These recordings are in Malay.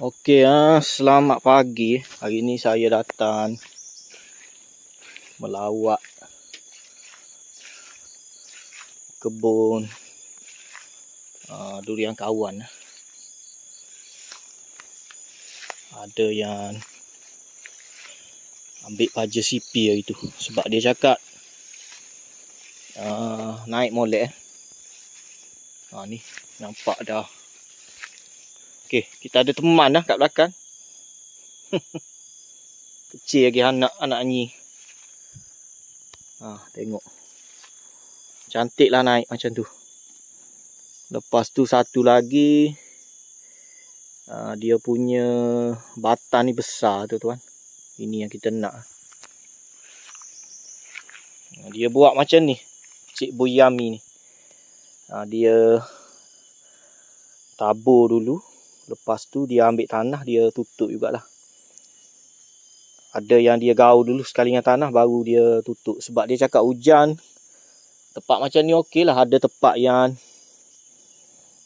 Okey ah, selamat pagi. Hari ni saya datang melawat kebun uh, durian kawan. Ada yang ambil paja sipi hari tu sebab dia cakap uh, naik molek. Ha ni nampak dah. Okey, kita ada teman dah kat belakang. Kecil lagi anak anak ni. Ha, tengok. Cantik lah naik macam tu. Lepas tu satu lagi. Uh, dia punya batang ni besar tu tuan. Ini yang kita nak. Uh, dia buat macam ni. Cik Boyami ni. Uh, dia tabur dulu. Lepas tu dia ambil tanah, dia tutup jugalah. Ada yang dia gaul dulu sekali dengan tanah, baru dia tutup. Sebab dia cakap hujan, tempat macam ni okey lah. Ada tempat yang,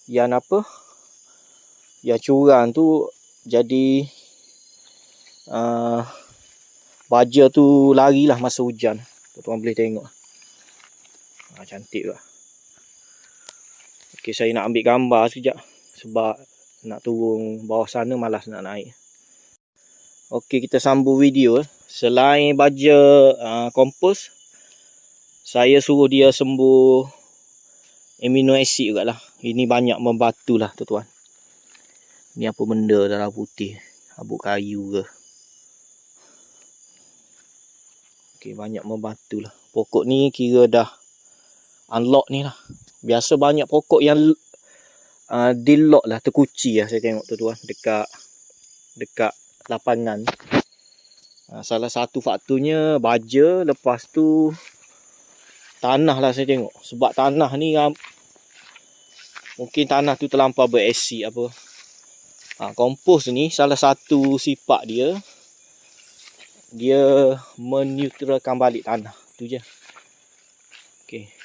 yang apa, yang curang tu jadi uh, baja tu larilah masa hujan. Tuan-tuan boleh tengok. Ha, cantik lah. Okey, saya nak ambil gambar sekejap. Sebab nak turun bawah sana malas nak naik. Okey kita sambung video. Selain baja uh, kompos, saya suruh dia sembuh amino acid juga lah. Ini banyak membantu lah tuan-tuan. Ni apa benda dalam putih. Habuk kayu ke. Okey banyak membantu lah. Pokok ni kira dah unlock ni lah. Biasa banyak pokok yang uh, dilok lah terkunci lah saya tengok tu tuan dekat dekat lapangan. Uh, salah satu faktornya baja lepas tu tanah lah saya tengok. Sebab tanah ni um, mungkin tanah tu terlampau berasid apa. Uh, kompos ni salah satu sifat dia dia meneutralkan balik tanah. Tu je. Okey